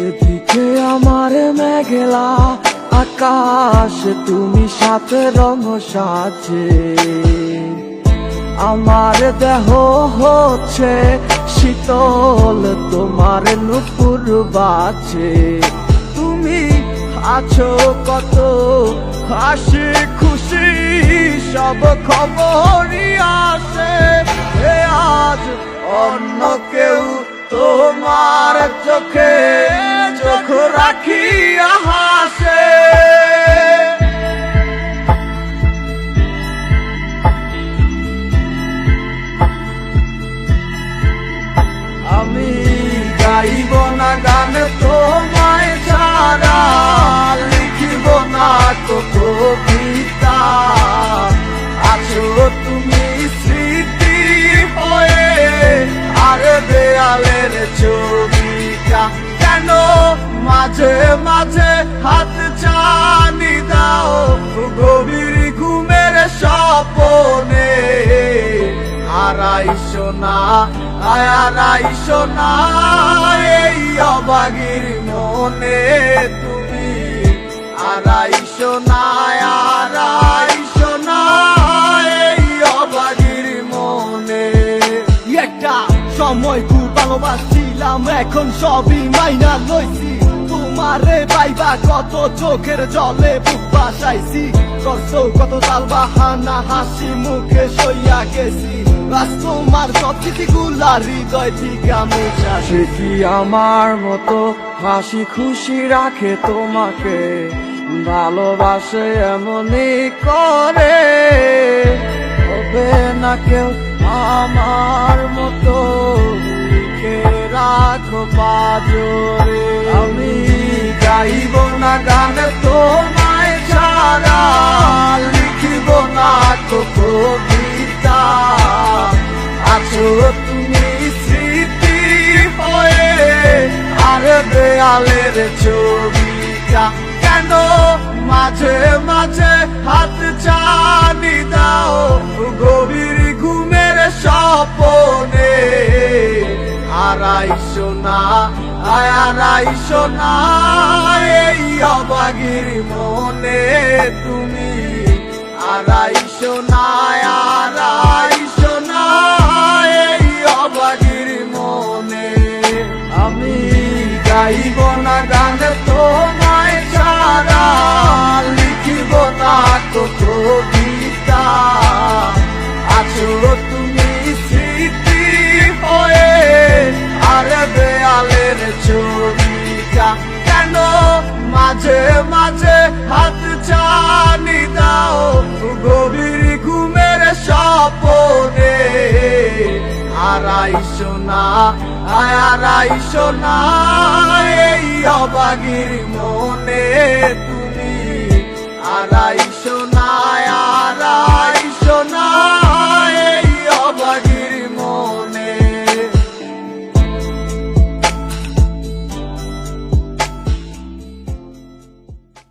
এদিকে আমার মেঘলা আকাশ, তুমি সাথে রঙ সাজে। আমার দেহ হচ্ছে শীতল, তোমার নুপুর বাজে। তুমি আছো কত হাসি খুশি, সব খবরই আসে। আজ অন্য কেউ তোমার চোখে চোখ রাখিয়া ছবিটা কেন? মাঝে মাঝে হাত জানি দাও, গভীর ঘুমের স্বপনে। আড়াইশো না আড়াইশো না, এই অবাগির মনে তুমি। আড়াইশো না সময় খুব ভালোবাসছিলাম, এখন সবই মাইনা লইছি। তোমারে পাইবা কত চোখের জলে, বুক বাসাইছি। কত কত তাল বাহানা, হাসি, মুখে সইয়া গেছি। তোমার সব স্মৃতিগুলা হৃদয় থেকে মুছা সে কি আমার মতো হাসি খুশি রাখে তোমাকে? ভালোবাসে এমনই করে। না কেউ আমার মতো লিখে রাখো পাজরে। আমি গাইব না গান তোমায় ছাড়া, লিখিব না তো কবিতা। আছো তুমি স্মৃতি হয়ে আর দেয়ালের ছবিটা কেন মাঝে মাঝে হাত চানি দাও? গভীর স্বপনে। আড়াইশো না আড়াইশো না, এই অবাগির মনে তুমি। আড়াইশো না আড়াইশো না, এই অবাগির মনে। আমি গাইব না গান তোমায় লিখিব না তো কবিতা আছো তুমি মাঝে মাঝে হাত চানি দাও, গভীর ঘুমের স্বপনে। আড়াইশো না আড়াইশো না, এই অবাগির মনে তুমি আড়াইশো